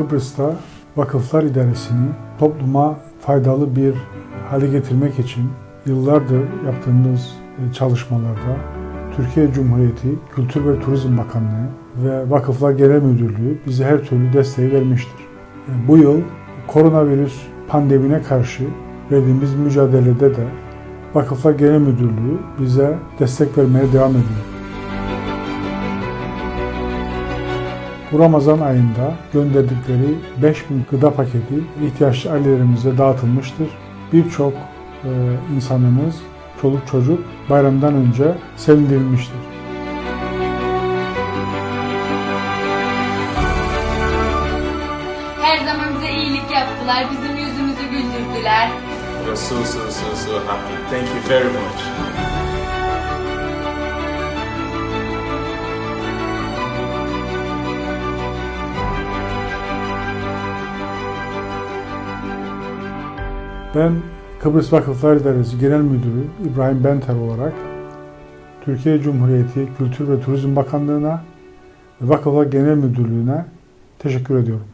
Kıbrıs'ta Vakıflar İdaresi'ni topluma faydalı bir hale getirmek için yıllardır yaptığımız e, çalışmalarda Türkiye Cumhuriyeti Kültür ve Turizm Bakanlığı ve Vakıflar Genel Müdürlüğü bize her türlü desteği vermiştir. E, Bu yıl koronavirüs pandemine karşı verdiğimiz mücadelede de Vakıflar Genel Müdürlüğü bize destek vermeye devam ediyor. Bu Ramazan ayında gönderdikleri 5000 gıda paketi ihtiyaçlı ailelerimize dağıtılmıştır. Birçok e, insanımız, çoluk çocuk bayramdan önce sevindirilmiştir. Her zaman bize iyilik yaptılar, bizim yüzümüzü güldürdüler. We're so, so, so, so happy. Thank you very much. Ben Kıbrıs Vakıflar İdaresi Genel Müdürü İbrahim Benter olarak Türkiye Cumhuriyeti Kültür ve Turizm Bakanlığı'na ve Vakıflar Genel Müdürlüğü'ne teşekkür ediyorum.